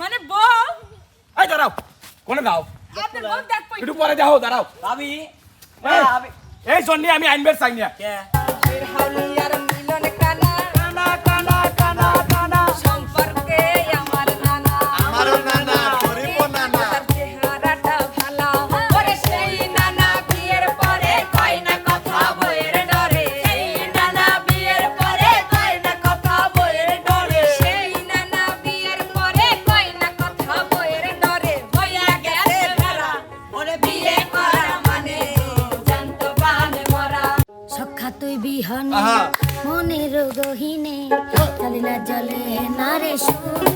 মানে বউ। এই দাঁড়াও কোনে দাও? আপনার বউ দেখব একটু পরে যাও দাঁড়াও। ভাবি এই জন্য আমি আইনবের চাই না কে কালিনা জলে না রে সুর।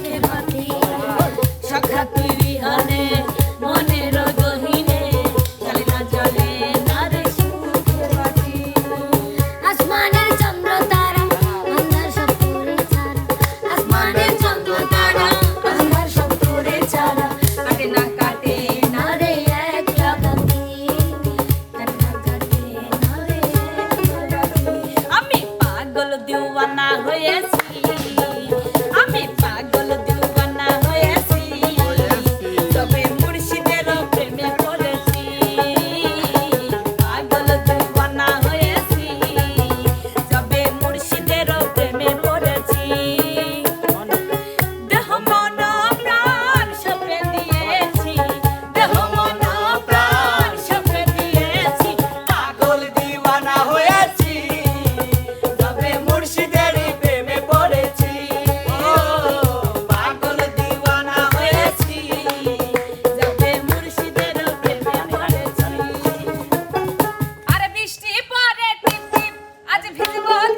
धन्यवाद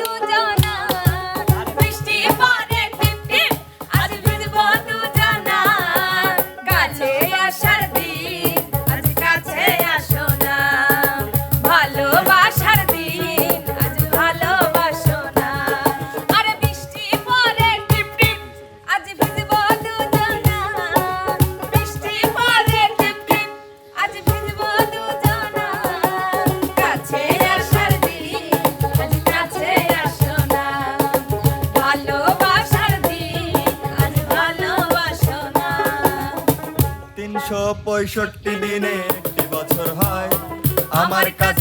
পঁয়ষট্টি দিনে একটি বছর হয়। আমার কাছে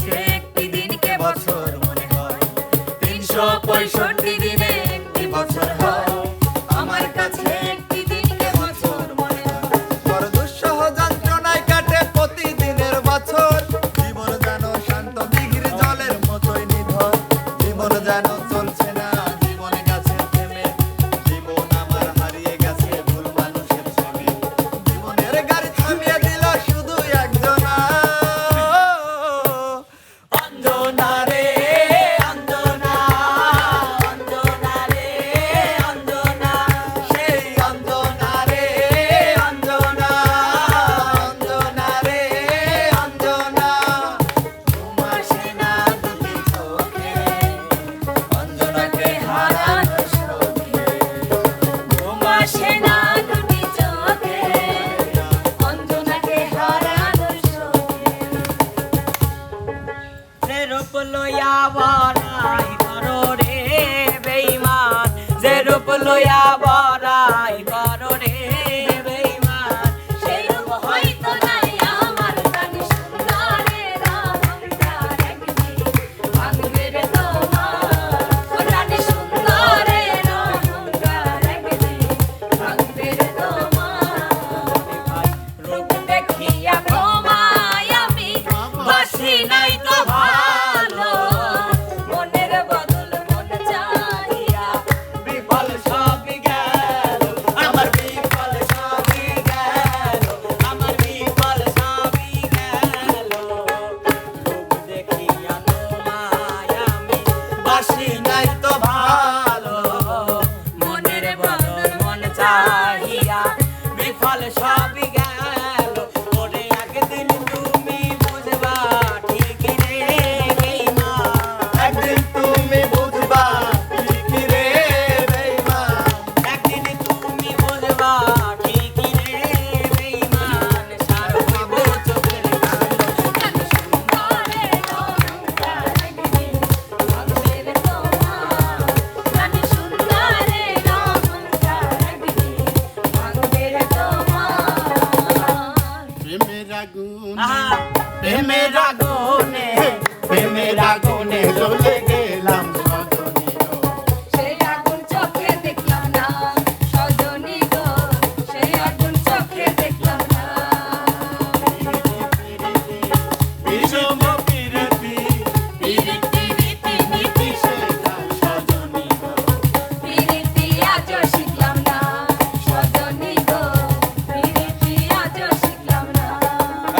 না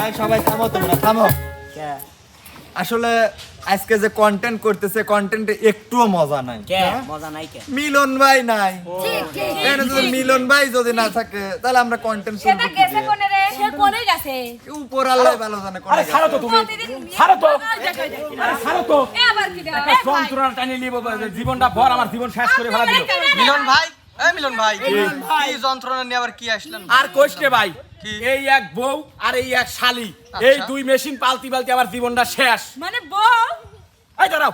এই সবাই থামো তোমরা থামো। আসলে আজকে যে কন্টেন্ট করতেছে কন্টেন্টে একটুও মজা নাই। মজা নাই মিলন ভাই নাই। ঠিক ঠিক এখানে যদি মিলন ভাই যদি না থাকে তাহলে আমরা কন্টেন্ট সেটা গেছে কোনে রে? সে কোনে গেছে? উপর আল্লাহ ভালো জানে কোনে আরে ছাড়ো তো তুমি। ছাড়ো তো। আরে ছাড়ো তো। এ আবার কি রে একটা টানি নিব জীবনটা ভর আমার জীবন শেষ করে ফেলা দিল। মিলন ভাই? এই মিলন ভাই যন্ত্রণা নিয়ে আবার কি আসলেন? আর কোষ্ঠে ভাই? এই এক বউ আর এই এক শালি। এই দুই মেশিন পালতি পালতি আমার জীবনটা শেষ। মানে বউ? এই দাঁড়াও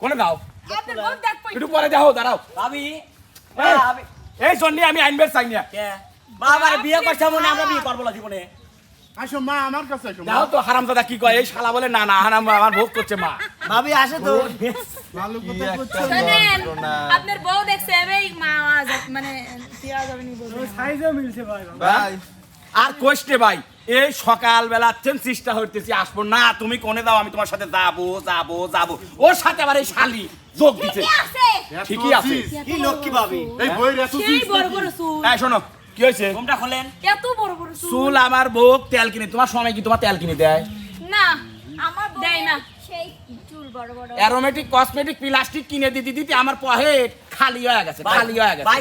কোনে দাও? দেখ পই একটু পরে যাও দাঁড়াও। ভাবি এই, জন্য আমি আইনবের চাই না। কে? বাবার বিয়ে করছে মনে আমরা বিয়ে করব না জীবনে। আসো মা আমার কাছে আসো। যাও তো হারামজাদা কি কয়? এই শালা বলে না না হারাম আমার ভোগ করছে মা। ভাবি আসে তো। ভালো কথা করছ আপনার বউ দেখছে এই মা মানে টিয়া যাবে নি বউ ভাই। আর কষ্টে ভাই এই সকাল বেলা চেষ্টা হইতেছি আসব। না তুমি কোনে দাও আমি তোমার সাথে যাব যাব যাব। ওর সাথে আবার এই শালি যোগ দিচ্ছে ঠিকই আছে। কি লক্ষ্মী ভাবি? এই বইয়ের এত এই শোনো কি হয়েছে? ঘুমটা খোলেন। এত বড় বড় চুল। আমার বউ তেল কিনে তোমার সময় কি তোমার তেল কিনে দেয়? না আমার দেয় না। সেই অ্যারোমেটিক কসমেটিক প্লাস্টিক কিনে দিতে দিতে আমার পকেট খালি হয়ে গেছে খালি হয়ে গেছে।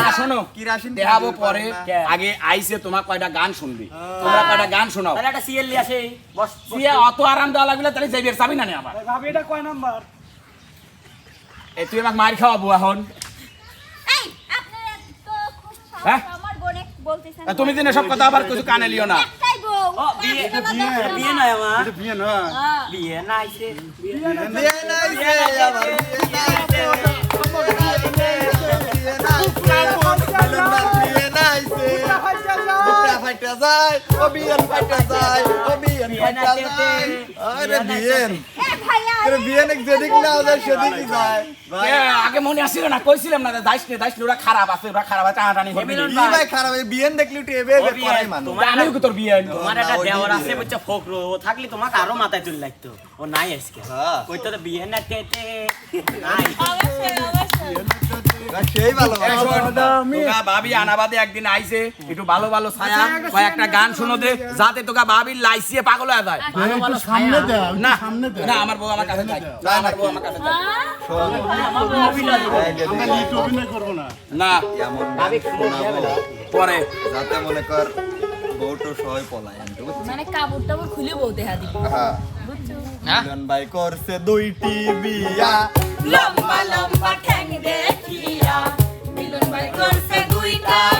না শোনো। কিরাসিন দেখাবো পরে। আগে আইসে তোমার কয়টা গান শুনবি? তোমরা কয়টা গান শোনাও? তাহলে একটা সিএল নিয়ে আসে। বস বস। অত আরাম দেওয়া লাগলে তাহলে যাইবে চাবি না নে আবার। ভাবি এটা কয় নাম্বার? এই তুই আমাকে মার খাওয়াবো এখন। হ্যাঁ? আমার তুমি দিন সব কথা আবার কিছু কানে লিও না। বিয়ে বিয়ে বিয়ে নয় আমার বিয়ে না বিয়ে না আইছে বিয়ে বিয়ে নাই যে আমার বিয়ে নাই বিয়ে নাই বিয়ে নাই যে। বুকটা ফাইটা যায়, ও বিয়েন ফাইটা যায়, ও বিয়েন ফাইটা যায়। আরে বিয়েন। আগে মনে না কইছিলাম না যাইস নে যাইস নে, ওরা খারাপ আছে ওরা খারাপ আছে টানাটানি হবে মিলন ভাই খারাপ, বিয়েন দেখলে এবে এবে করাই। তোমার জানিও কি তোর। তোমার একটা। আছে ফকরু ও থাকলে তোমাকে আরও মাথায় তুলে লাগতো ও নাই আজকে হ্যাঁ। কইতো তো বিয়ে না তে তে নাই ভাবি আনাবাদে একদিন আইছে একটু ভালো ভালো ছায়া কয়েকটা গান শুনো দে যাতে তোকা ভাবির লাইসিয়ে পাগল হয়ে যায়। ভালো ভালো একটু সামনে না সামনে না আমার বউ আমার কাছে না আমার বউ আমার কাছে চাই আমার বউ অভিনয় দিবে। আমরা লিট অভিনয় করব না। না এমন ভাবি গান খুব শোনাবো, ঝামেলা। পরে। যাতে মনে কর বউটো সবাই পলায় মানে কাপড় টাপড় খুলে বউ দেখা দিবি। হ্যাঁ। মিলন ভাই করছে দুইটি বিয়া লম্বা লম্বা ঠ্যাং দেখিয়া মিলন ভাই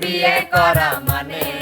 বিয়ে করা মানে?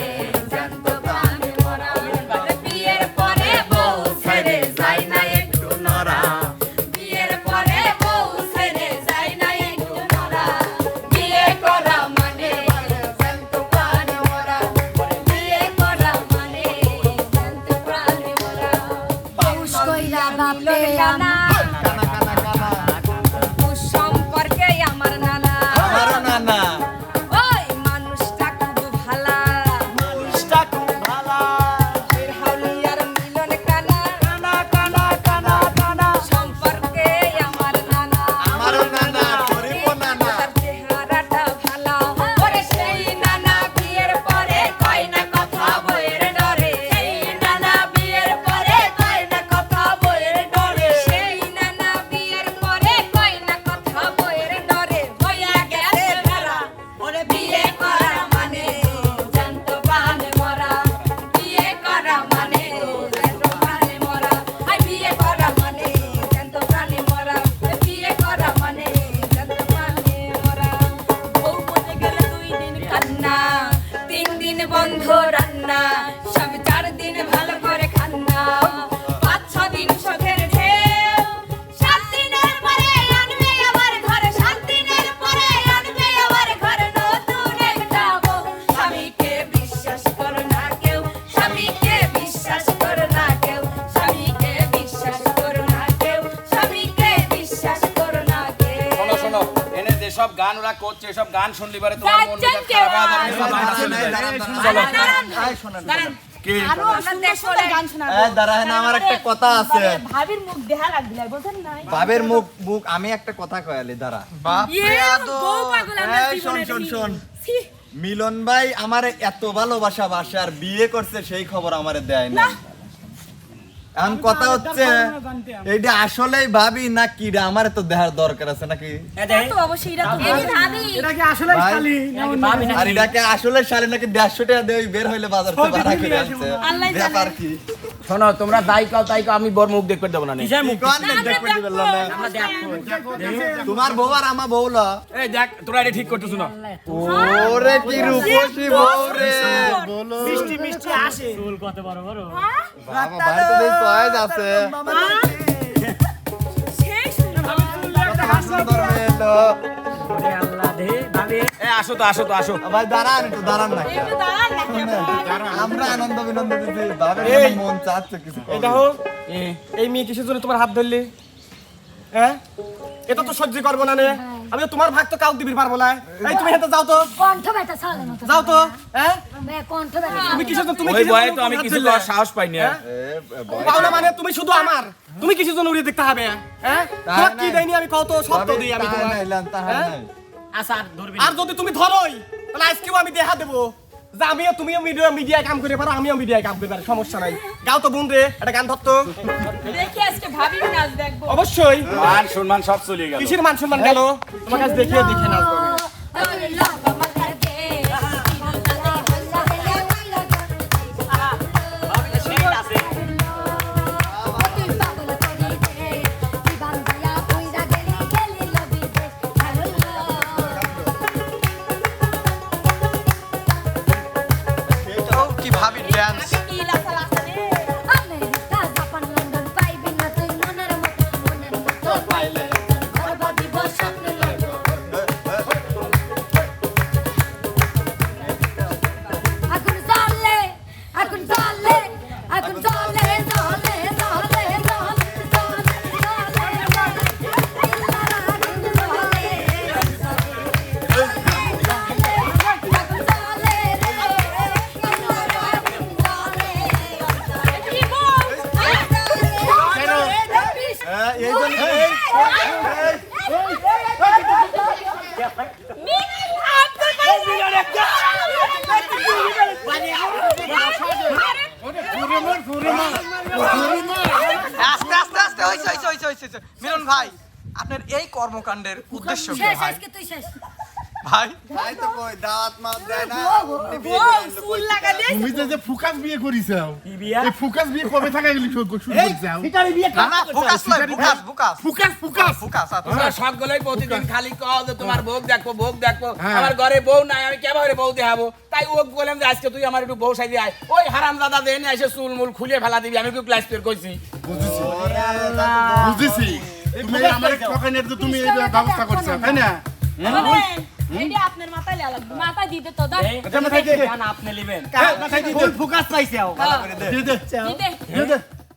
যেসব গান ওরা করছে এসব গান শুনলি পরে তোমার মন ভাবির মুখ দেখা লাগবে বোঝেন নাই। বাবের মুখ মুখ আমি একটা কথা কয়ালি দাঁড়া। ইয়ে, শোন, শোন, শোন। মিলন ভাই আমার এত ভালোবাসা বাসে আর বিয়ে করছে সেই খবর আমার দেয় না এখন কথা হচ্ছে এইটা আসলেই ভাবি না কি রে আমার তো দেহার দরকার আছে নাকি? আর এটাকে আসলে শালি নাকি দেড়শো টাকা দিয়ে বের হইলে বাজার। ব্যাপার কি? শোনো তোমরা তাই কাও তাই কাও আমি বর মুখ দেখতে দেবো না দিবে না। তোমার বউ আর আমার বউ ল। এই দেখ তোরা এটা ঠিক করতেছ না। ওরে কি রূপসী বউ রে। মিষ্টি মিষ্টি আসে। চুল কত বড় বড়। বাবা ভাই তো বেশ সহজ আছে। সেই সুন্দর। কত সুন্দর মেলো এ আসো তো আসো তো আসো। ভাই দাঁড়ান একটু দাঁড়ান না। একটু দাঁড়ান না কেমন? আমরা আনন্দ বিনন্দ দিচ্ছি ভাবে মন চাচ্ছে কিছু এই দেখো এই মেয়ে কিসের জন্য তোমার হাত ধরলি? হ্যাঁ এটা তো সহ্য করব না নে। আমি তো তোমার ভাগ তো কাউ দিবি পারব না। এই তুমি হেঁটে যাও তো। কণ্ঠ ব্যথা চলে না যাও তো হ্যাঁ কণ্ঠ ব্যথা তুমি কিসের তুমি ওই কিসের তো আমি কিছু সাহস। এ, বয়- পাও না মানে তুমি শুধু আমার। তুমি কিসের জন্য উড়িয়ে দেখতে হবে? হ্যাঁ তোমার কি। দেয়নি আমি কত সত্য ভাবি, দিই আমি তোমার। নাই, তাহার হ্যাঁ? আর যদি তুমি ধরোই তাহলে আজকেও আমি দেখা দেবো। যে আমিও তুমিও মিডিয়া মিডিয়ায় কাম করে পারো আমিও মিডিয়ায় কাম করে পারো সমস্যা নাই। গাও তো বোন রে একটা গান ধরতো। দেখি আজকে ভাবি নাচ দেখব। অবশ্যই। মান সম্মান সব চলে গেল। কিসের মান সম্মান গেল? তোমার কাছে দেখিয়ে দেখে নাচবো কর্মকাণ্ডের উদ্দেশ্য কি? ভাই? ভাই? তাই তো কই, দাওয়াত মাত দেয় না, বিয়ে কই। লাগা দিয়ে তুমি যে ফুকাস বিয়ে করিছাও এই ফুকাস বিয়ে কবে থাকা গেলি শুরু করিছাও না না ফোকাস লয় focus focus. Focus focus. Focus আচ্ছা। তোমরা সকলেই প্রতিদিন খালি কও যে তোমার ভোগ দেখব ভোগ দেখব। হ্যাঁ। আমার ঘরে বউ নাই আমি কেমন বউ দেখাবো? তাই ও বললাম যে আজকে তুই আমার একটু বউ সাইডে আয়। ওই হারাম দাদা দেন এসে চুল মুল খুলে ফেলা দিবি আমি একটু ক্লাস পের কইছি বুঝেছি। তুমি আমার ঠকানের তো তুমি এই ব্যবস্থা করছ তাই না? মাথায় লেয়া লাগবে। মাথায় দিতে আপনি নেবেন। ফুল ফোকাস পাইছে